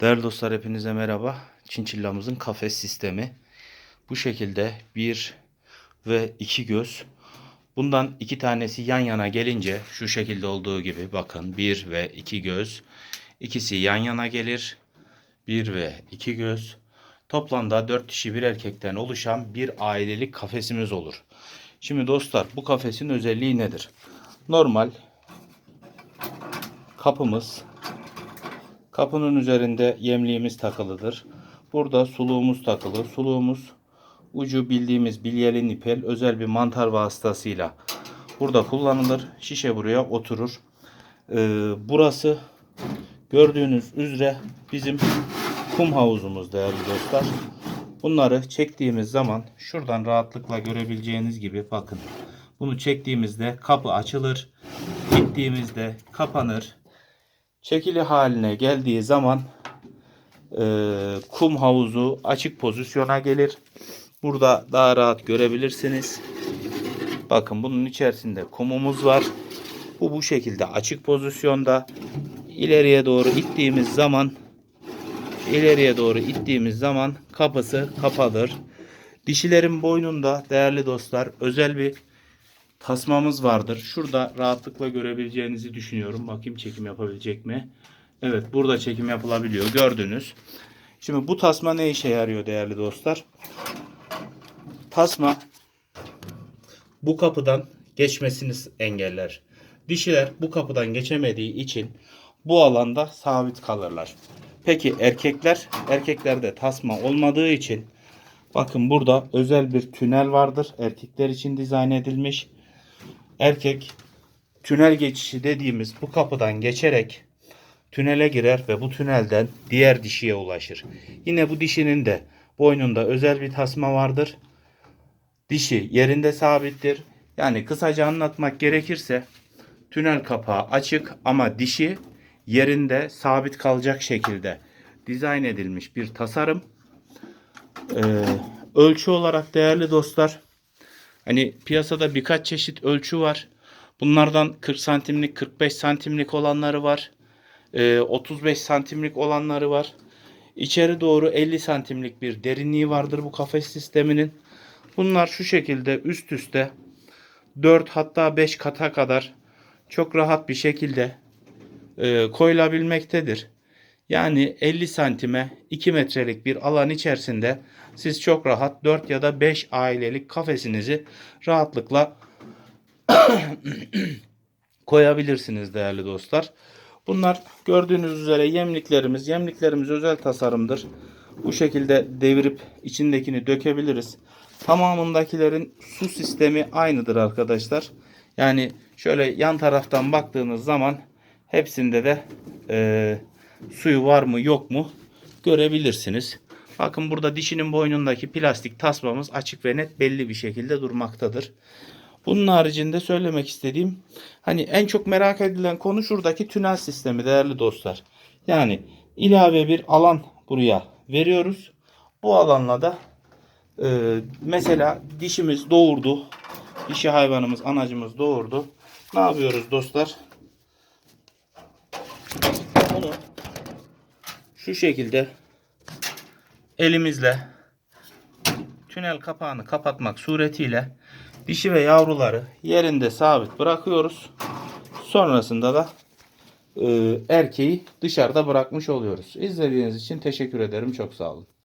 Değerli dostlar hepinize merhaba. Çinçillamızın kafes sistemi. Bu şekilde bir ve iki göz. Bundan iki tanesi yan yana gelince şu şekilde olduğu gibi bakın bir ve iki göz. İkisi yan yana gelir. Bir ve iki göz. Toplamda dört dişi bir erkekten oluşan bir ailelik kafesimiz olur. Şimdi dostlar bu kafesin özelliği nedir? Normal kapımız Kapının üzerinde yemliğimiz takılıdır. Burada suluğumuz takılı. Suluğumuz ucu bildiğimiz bilyeli nipel özel bir mantar vasıtasıyla burada kullanılır. Şişe buraya oturur. Ee, burası gördüğünüz üzere bizim kum havuzumuz değerli dostlar. Bunları çektiğimiz zaman şuradan rahatlıkla görebileceğiniz gibi bakın. Bunu çektiğimizde kapı açılır. Gittiğimizde kapanır çekili haline geldiği zaman e, kum havuzu açık pozisyona gelir. Burada daha rahat görebilirsiniz. Bakın bunun içerisinde kumumuz var. Bu bu şekilde açık pozisyonda. İleriye doğru ittiğimiz zaman ileriye doğru ittiğimiz zaman kapısı kapadır. Dişilerin boynunda değerli dostlar özel bir tasmamız vardır. Şurada rahatlıkla görebileceğinizi düşünüyorum. Bakayım çekim yapabilecek mi? Evet burada çekim yapılabiliyor. Gördünüz. Şimdi bu tasma ne işe yarıyor değerli dostlar? Tasma bu kapıdan geçmesini engeller. Dişiler bu kapıdan geçemediği için bu alanda sabit kalırlar. Peki erkekler? Erkeklerde tasma olmadığı için bakın burada özel bir tünel vardır. Erkekler için dizayn edilmiş erkek tünel geçişi dediğimiz bu kapıdan geçerek tünele girer ve bu tünelden diğer dişiye ulaşır. Yine bu dişinin de boynunda özel bir tasma vardır. Dişi yerinde sabittir. Yani kısaca anlatmak gerekirse tünel kapağı açık ama dişi yerinde sabit kalacak şekilde dizayn edilmiş bir tasarım. Ee, ölçü olarak değerli dostlar Hani piyasada birkaç çeşit ölçü var. Bunlardan 40 santimlik, 45 santimlik olanları var. Ee, 35 santimlik olanları var. İçeri doğru 50 santimlik bir derinliği vardır bu kafes sisteminin. Bunlar şu şekilde üst üste 4 hatta 5 kata kadar çok rahat bir şekilde e, koyulabilmektedir. Yani 50 santime 2 metrelik bir alan içerisinde siz çok rahat 4 ya da 5 ailelik kafesinizi rahatlıkla koyabilirsiniz değerli dostlar. Bunlar gördüğünüz üzere yemliklerimiz. Yemliklerimiz özel tasarımdır. Bu şekilde devirip içindekini dökebiliriz. Tamamındakilerin su sistemi aynıdır arkadaşlar. Yani şöyle yan taraftan baktığınız zaman hepsinde de e, suyu var mı yok mu görebilirsiniz. Bakın burada dişinin boynundaki plastik tasmamız açık ve net belli bir şekilde durmaktadır. Bunun haricinde söylemek istediğim hani en çok merak edilen konu şuradaki tünel sistemi değerli dostlar. Yani ilave bir alan buraya veriyoruz. Bu alanla da e, mesela dişimiz doğurdu. Dişi hayvanımız anacımız doğurdu. Ne yapıyoruz dostlar? Şu şekilde elimizle tünel kapağını kapatmak suretiyle dişi ve yavruları yerinde sabit bırakıyoruz. Sonrasında da e, erkeği dışarıda bırakmış oluyoruz. İzlediğiniz için teşekkür ederim. Çok sağ olun.